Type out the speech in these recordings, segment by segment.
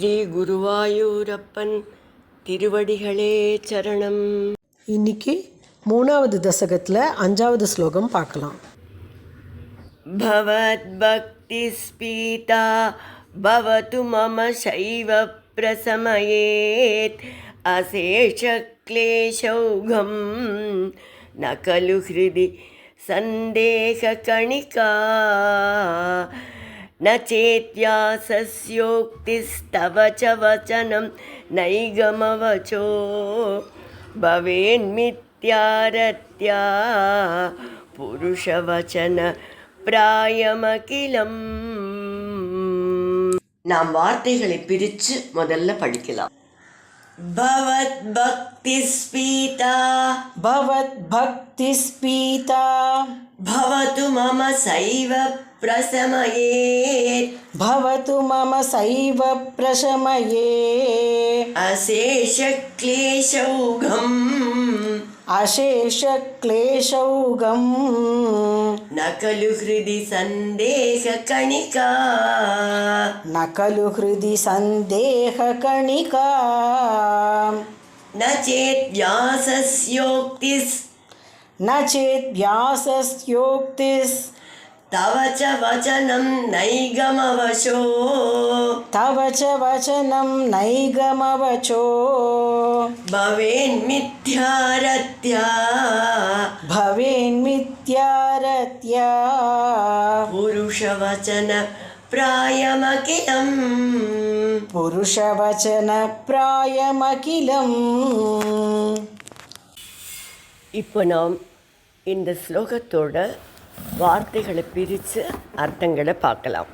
ஸ்ரீ குருவாயூரப்பன் திருவடிகளே சரணம் இன்னைக்கு மூணாவது தசகத்தில் அஞ்சாவது ஸ்லோகம் பார்க்கலாம் பவத் பக்தி ஸ்பீதா பவது மம சைவ பிரசமயேத் அசேஷ கிளேஷௌகம் நகலு ஹிருதி சந்தேக கணிகா न चेत्यासस्योक्तिस्तव च वचनं नैगमवचो भवेन्मित्यारत्या புருஷவச்சன பிராயமகிலம் நாம் வார்த்தைகளை பிரித்து முதல்ல படிக்கலாம் பவத் பக்தி ஸ்பீதா பவத் பக்தி ஸ்பீதா பவது மம சைவ ये भवतु मम सैव प्रशमये। अशेषक्लेशौघम्। अशेषक्लेशौघम्। न खलु हृदि सन्देहकणिका न खलु हृदि सन्देहकणिका न चेत् व्यासस्योक्तिस्। न चेत् व्यासस्योक्तिस्। तव च वचनं नैगमवशो तव च वचनं नैगमवचो भवेन्मिथ्यारत्या भवेन्मित्यारत्या पुरुषवचन प्रायमखिलम् புருஷவச்சனப்பிராயமகிலம் இப்போ நாம் இந்த ஸ்லோகத்தோட வார்த்தைகளை பிரித்து அர்த்தங்களை பார்க்கலாம்.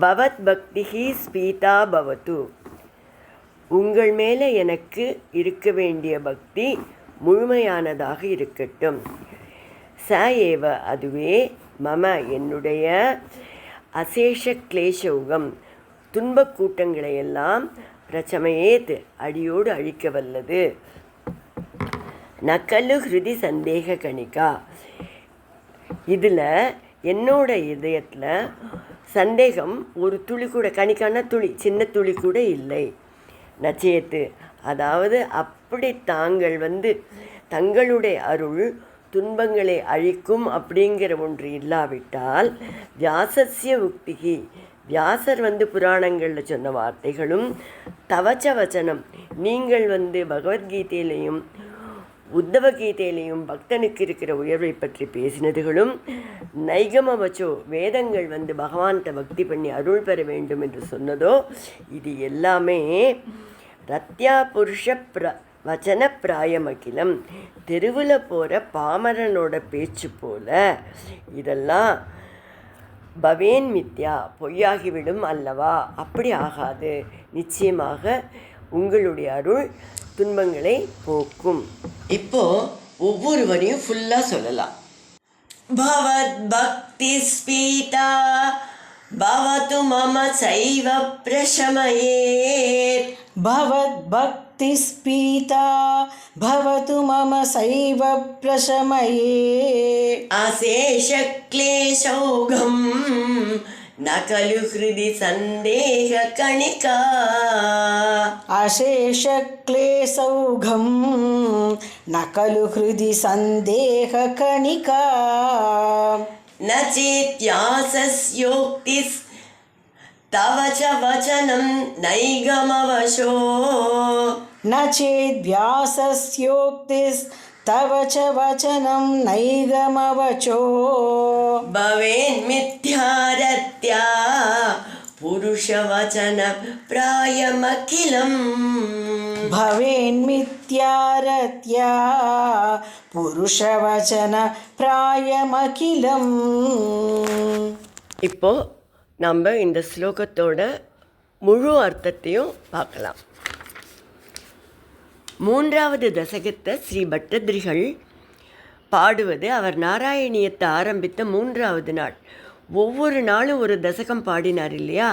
பவத் பக்திஹி ஸ்பீதா பவத்து. உங்கள் மேலே எனக்கு இருக்க வேண்டிய பக்தி முழுமையானதாக இருக்கட்டும். ச ஏவ அதுவே மம என்னுடைய அசேஷ கிளேஷோகம் துன்பக் கூட்டங்களையெல்லாம் பிரச்சமையேத் அடியோடு அழிக்க வல்லது. நக்கலு ஹிருதி சந்தேக கணிகா. இதில் என்னோட இதயத்தில் சந்தேகம் ஒரு துளி கூட கணிக்கான துளி சின்ன துளி கூட இல்லை. நச்சயத்து அதாவது அப்படி தாங்கள் வந்து தங்களுடைய அருள் துன்பங்களை அழிக்கும் அப்படிங்கிற ஒன்று இல்லாவிட்டால் வியாசஸ்ய உக்திகி வியாசர் வந்து புராணங்களில் சொன்ன வார்த்தைகளும் தவச்ச வச்சனம். நீங்கள் வந்து பகவத்கீதையிலையும் உத்தவ கீதையிலையும் பக்தனுக்கு இருக்கிற உயர்வை பற்றி பேசினதுகளும் நைகமவச்சோ வேதங்கள் வந்து பகவான்கிட்ட பக்தி பண்ணி அருள் பெற வேண்டும் என்று சொன்னதோ இது எல்லாமே ரத்யா புருஷ பிர வச்சன பிராயமகிலம். தெருவில் போகிற பாமரனோட பேச்சு போல. இதெல்லாம் பவேன் மித்யா பொய்யாகிவிடும் அல்லவா? அப்படி ஆகாது. நிச்சயமாக உங்களுடைய அருள் துன்பங்களை போக்கும் இப்போ ஒவ்வொரு வரியும் ஃபுல்லாக சொல்லலாம் பவத் பக்தி ஸ்பீதா பவது மம சைவ பிரசமயே பவத் பக்தி ஸ்பீதா பவது மம சைவ பிரசமயே அசேஷ கிளேஷௌகம் నకలు హృది సందేహ కణికా. అశేషక్లేశౌఘం నకలు హృది సందేహ కణికా. నేత్యాసోక్తి తవ చ వచనం నైగమవశో. నేద్యాసోక్తి తవ చ వచనం నైగమవచో प्रायमखिलम् भवेन्मित्यारत्या புருஷவச்சன பிராயமகிலம் இப்போ நம்ம இந்த ஸ்லோகத்தோட முழு அர்த்தத்தையும் பார்க்கலாம் மூன்றாவது தசகத்தை ஸ்ரீ பட்டதிரிகள் பாடுவது அவர் நாராயணியத்தை ஆரம்பித்த மூன்றாவது நாள். ஒவ்வொரு நாளும் ஒரு தசகம் பாடினார் இல்லையா?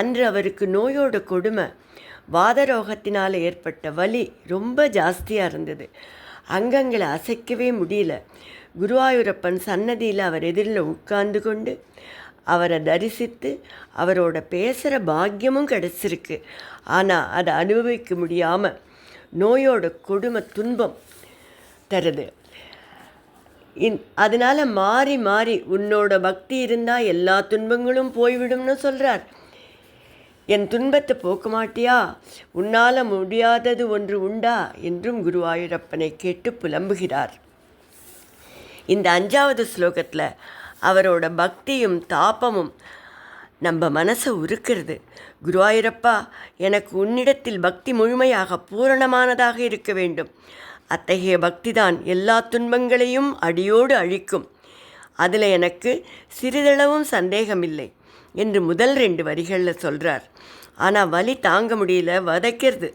அன்று அவருக்கு நோயோட கொடுமை. வாதரோகத்தினால் ஏற்பட்ட வலி ரொம்ப ஜாஸ்தியாக இருந்தது. அங்கங்களை அசைக்கவே முடியல. குருவாயூரப்பன் சன்னதியில் அவர் எதிரில் உட்கார்ந்து கொண்டு அவரை தரிசித்து அவரோட பேசுகிற பாக்கியமும் கிடச்சிருக்கு. ஆனால் அதை அனுபவிக்க முடியாமல் நோயோட கொடுமை துன்பம் தருது. இன் அதனால் மாறி மாறி உன்னோட பக்தி இருந்தால் எல்லா துன்பங்களும் போய்விடும்னு சொல்கிறார் என் துன்பத்தை போக்க மாட்டியா? உன்னால் முடியாதது ஒன்று உண்டா? என்றும் குருவாயூரப்பனை கேட்டு புலம்புகிறார். இந்த அஞ்சாவது ஸ்லோகத்தில் அவரோட பக்தியும் தாபமும் நம்ம மனசை உருக்கிறது. குருவாயூரப்பா எனக்கு உன்னிடத்தில் பக்தி முழுமையாக பூரணமானதாக இருக்க வேண்டும். அத்தகைய பக்திதான் எல்லா துன்பங்களையும் அடியோடு அழிக்கும். அதில் எனக்கு சிறிதளவும் சந்தேகமில்லை என்று முதல் ரெண்டு வரிகளில் சொல்கிறார் ஆனால் வலி தாங்க முடியல வதைக்கிறது.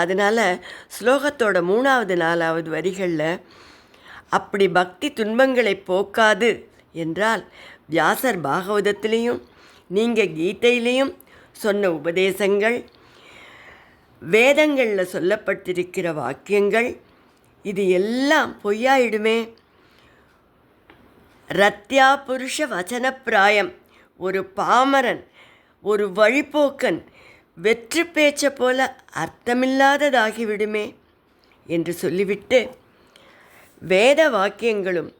அதனால் ஸ்லோகத்தோட மூணாவது நாலாவது வரிகளில் அப்படி பக்தி துன்பங்களை போக்காது என்றால் வியாசர் பாகவதத்திலையும் நீங்கள் கீதையிலையும் சொன்ன உபதேசங்கள் வேதங்களில் சொல்லப்பட்டிருக்கிற வாக்கியங்கள் இது எல்லாம் பொய்யாயிடுமே. ரத்யா புருஷ வச்சனப்பிராயம் ஒரு பாமரன் ஒரு வழிப்போக்கன் வெற்று பேச்ச போல அர்த்தமில்லாததாகிவிடுமே என்று சொல்லிவிட்டு வேத வாக்கியங்களும்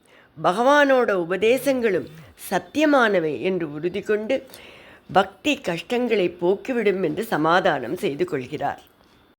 பகவானோட உபதேசங்களும் சத்தியமானவை என்று உறுதி கொண்டு பக்தி கஷ்டங்களை போக்கிவிடும் என்று சமாதானம் செய்து கொள்கிறார்.